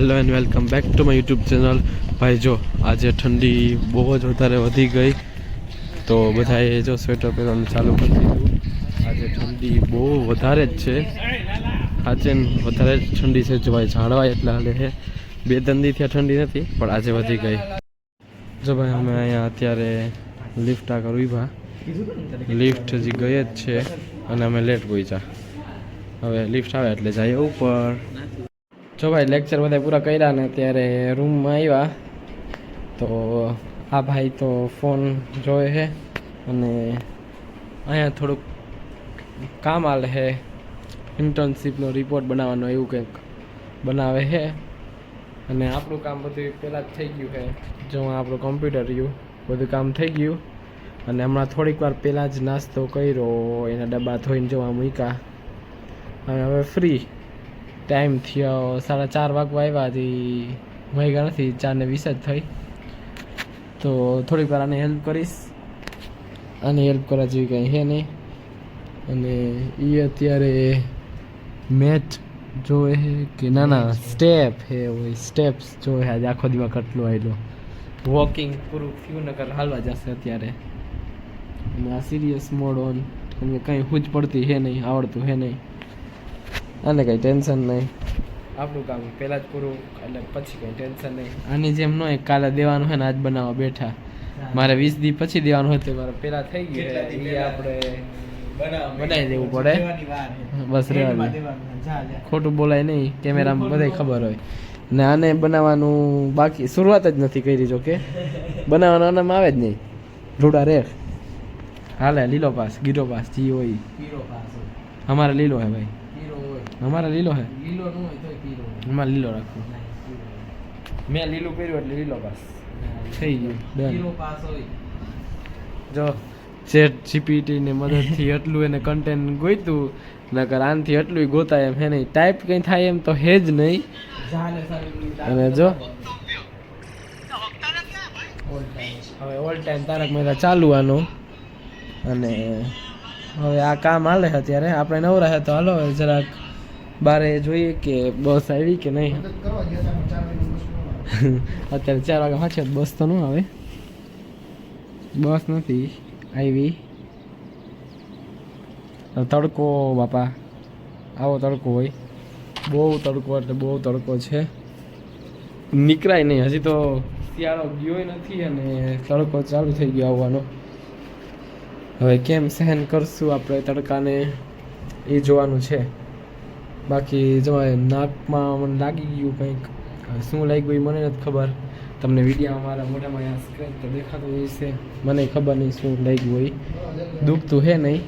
Hello and welcome back to my YouTube channel ભાઈ, જો, આજે ઠંડી બહુ જ વધારે વધી ગઈ. તો બધાએ જો સ્વેટર પહેરવાનું ચાલુ કરી દીધું. આજે ઠંડી બહુ વધારે જ છે. આજે વધારે જ ઠંડી છે, જો ભાઈ ઝાડવા એટલા હાલે છે. બે દંડીથી આ ઠંડી નથી, પણ આજે વધી ગઈ. જો ભાઈ, અમે અહીંયા અત્યારે લિફ્ટ આગળ ઊભા લિફ્ટ હજી ગઈ જ છે, અને અમે લેટ પહોંચ્યા હવે લિફ્ટ આવે એટલે જઈએ ઉપર. જો ભાઈ લેક્ચર બધા પૂરા કર્યા ને ત્યારે રૂમમાં આવ્યા તો આ ભાઈ તો ફોન જોવે છે અને અહીંયા થોડુંક કામ આલે છે. ઇન્ટર્નશીપનો રિપોર્ટ બનાવવાનો એવું કંઈક બનાવે છે. અને આપણું કામ બધું પહેલાં જ થઈ ગયું છે. જો આપણું કોમ્પ્યુટર રહ્યું, બધું કામ થઈ ગયું. અને હમણાં થોડીક વાર પહેલાં જ નાસ્તો કર્યો, એના ડબ્બા ધોઈને જોવા મૂક્યા. અને હવે ફ્રી ટાઈમ થયો, સાડા ચાર વાગવા આવ્યા હજી. વાગ્યા નથી ચારને વીસ જ થઈ. તો થોડીક વાર આને હેલ્પ કરીશ. આને હેલ્પ કરવા જેવી કંઈ છે નહીં. અને એ અત્યારે મેચ જોવે છે કે ના ના સ્ટેપ હે હોય સ્ટેપ્સ જોવે આજે આખો દિવસ કટલો આવેલો વોકિંગ પૂરું થયું નગર હાલવા જશે અત્યારે. અને આ સિરિયસ મોડ ઓન અને કંઈ હુજ પડતી હે નહીં, આવડતું હે નહીં. આને કંઈ ટેન્શન નહીં. આપણું કામ પહેલાં જ પૂરું એટલે પછી કંઈ ટેન્શન નહીં. આની જેમ ન હોય કાલે દેવાનું હોય ને આજ બનાવવા બેઠા. મારે વીસ દી પછી દેવાનું હોય તો મારે પહેલાં થઈ ગયું. એ આપણે બનાવી દેવું પડે. બસ રહેવા દે. ખોટું બોલાય નહીં. કેમેરામાં બધાય ખબર હોય. ને આને બનાવવાનું બાકી શરૂઆત જ નથી કરી જો કે બનાવવાનો આનામાં આવે જ નહીં. રૂડા રે હાલે લીલો પાસ ગીરો પાસ જી હોય. અમારે લીલો હે ભાઈ. અમારે લીલો હે. અમારે લીલો રાખો મેં લીલું પહેર્યું એટલે લીલો પાસ થઈ ગયું. હોય. જો ચેટ જીપીટી ને મદદથી એટલું એને કન્ટેન્ટ ગોઈતું નકર આનથી એટલું ગોતાય એમ હે નહીં. ટાઈપ કંઈ થાય એમ તો હે જ નહીં. અને જો. હવે ઓલ ટાઈમ તારક મહેતા ચાલુ આનું. અને હવે આ કામ હાલે છે અત્યારે. આપણે નવરા હે તો હાલો જરાક બારે જોઈએ કે બસ આવી કે નહીં. અત્યારે ચાર વાગે પાછળ બસ તો ન આવે. બસ નથી આવી. તડકો બાપા આવો તડકો હોય. બહુ તડકો એટલે બહુ તડકો છે. નીકળાય નહીં હજી તો શિયાળો ગયો નથી અને તડકો ચાલુ થઈ ગયો આવવાનો. હવે કેમ સહન કરશું આપણે તડકાને? એ જોવાનું છે. બાકી જો નાકમાં મને લાગી ગયું કંઈક શું લાગ્યું એ મને નથી ખબર. તમને વિડીયોમાં મારા મોઢામાં અહીંયા સ્ક્રેચ તો દેખાતું હોય છે. મને ખબર નહીં શું લાગ્યું હોય. દુખતું હે નહીં.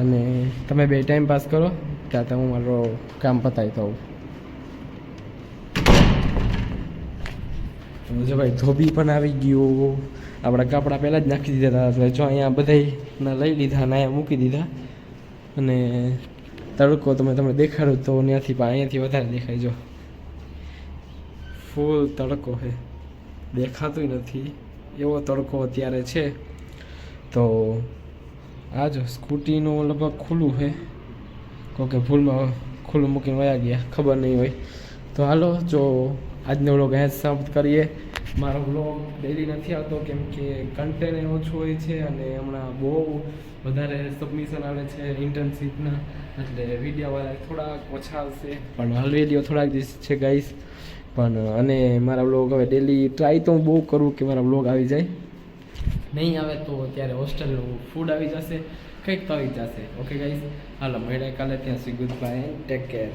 અને તમે બે ટાઈમ પાસ કરો, ત્યાં તો હું મારો કામ પતાવી દઉં. જો ભાઈ ધોબી પણ આવી ગયું. આપણા કપડાં પહેલાં જ નાખી દીધા હતા. એટલે જો અહીંયા બધાયના લઈ લીધા અને અહીંયા મૂકી દીધા. અને તડકો તમે તમને દેખાડો તો ત્યાંથી પણ અહીંયાથી વધારે દેખાય, જો. ફૂલ તડકો છે. દેખાતું નથી. એવો તડકો અત્યારે છે. તો આ જો સ્કૂટીનું લગભગ ખુલ્લું છે. કોકે ભૂલમાં ખુલ્લું મૂકીને વયા ગયા, ખબર નહીં હોય. તો હાલો, જો આજનો વ્લોગ અહીંયા સમાપ્ત કરીએ. મારો વ્લોગ ડેલી નથી આવતો, કેમ કે કન્ટેન્ટ ઓછું હોય છે અને હમણાં બહુ વધારે સબમિશન આવે છે ઇન્ટર્નશીપના એટલે વિડીયોવાળા થોડાક ઓછા આવશે. પણ હાલ થોડાક દિવસ છે ગાઈસ પણ, અને મારા વ્લોગ હવે ડેલી ટ્રાય તો હું બહુ કરું કે મારા વ્લોગ આવી જાય. નહીં આવે તો ત્યારે હોસ્ટેલનું ફૂડ આવી જશે, કંઈક તો આવી જશે. ઓકે ગાઈસ હાલો મળ્યા કાલે. ત્યાં સુધી ગુડ બાય ટેક કેર